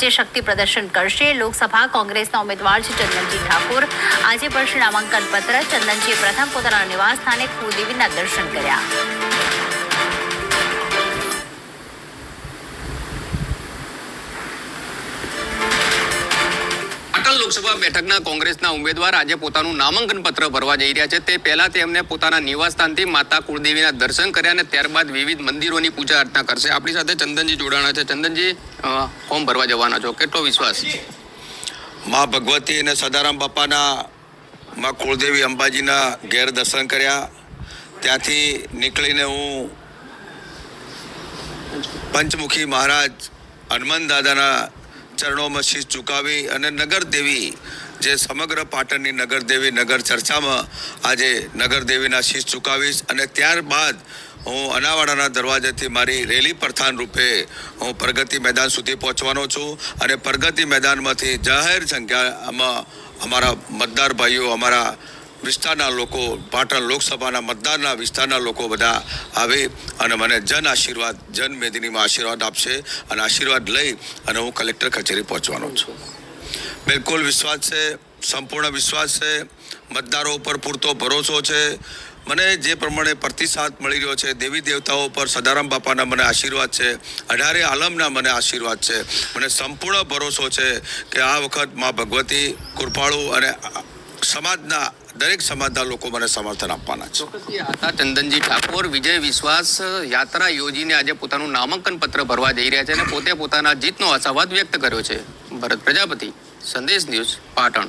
જે શક્તિ પ્રદર્શન કરશે, લોકસભા કોંગ્રેસના ઉમેદવાર છે ચંદનજી ઠાકોર. આજે પડશે નામાંકન પત્ર ચંદનજીએ પ્રથમ પોતાના નિવાસ સ્થાને કુળદેવીના દર્શન કર્યા. લોકસભા બેઠકના કોંગ્રેસના ઉમેદવાર આજે પોતાનું નામાંકન પત્ર ભરવા જઈ રહ્યા છે. તે પહેલા તેમને પોતાના નિવાસસ્થાનથી માતા કુળદેવીના દર્શન કર્યા અને ત્યારબાદ વિવિધ મંદિરોની પૂજા અર્ચના કરશે. આપણી સાથે ચંદનજી જોડાણા છે. ચંદનજી ફોર્મ ભરવા જવાના છો. કેટલો વિશ્વાસ મા ભગવતી અને સદારામ બાપાના, મા કુળદેવી અંબાજીના ઘેર દર્શન કર્યા. ત્યાંથી નીકળીને હું પંચમુખી મહારાજ હનુમાન દાદાના ચરણોમાં શીશ ચૂકાવી અને નગરદેવી જે સમગ્ર પાટણની નગરદેવી નગર ચર્ચામાં આજે નગરદેવીના શીશ ચૂકાવીશ અને ત્યારબાદ હું અનાવાડાના દરવાજાથી મારી રેલી પ્રથાન રૂપે હું પ્રગતિ મેદાન સુધી પહોંચવાનો છું અને પ્રગતિ મેદાનમાંથી જાહેર સંખ્યામાં અમારા મતદાર ભાઈઓ, અમારા વિસ્તારના લોકો, પાટણ લોકસભાના મતદારના વિસ્તારના લોકો બધા આવે અને મને જન આશીર્વાદ, જન મેદનીમાં આશીર્વાદ આપશે અને આશીર્વાદ લઈ અને હું કલેક્ટર કચેરી પહોંચવાનો છું. બિલકુલ વિશ્વાસ છે, સંપૂર્ણ વિશ્વાસ છે, મતદારો ઉપર પૂરતો ભરોસો છે. મને જે પ્રમાણે પ્રતિસાદ મળી રહ્યો છે, દેવી દેવતાઓ પર સદારામ બાપાના મને આશીર્વાદ છે, અઢારે આલમના મને આશીર્વાદ છે. મને સંપૂર્ણ ભરોસો છે કે આ વખત મા ભગવતી કૃપાળુ અને સમાજના દરેક સમાજના લોકો મને સમર્થન આપવાના છે. આતા ચંદનજી ઠાકોર, વિજય વિશ્વાસ, યાત્રા યોજીને આજે પોતાનું નામાંકન પત્ર ભરવા જઈ રહ્યા છે અને પોતે પોતાના જીતનો આશાવાદ વ્યક્ત કર્યો છે. ભરત પ્રજાપતિ, સંદેશ ન્યૂઝ, પાટણ.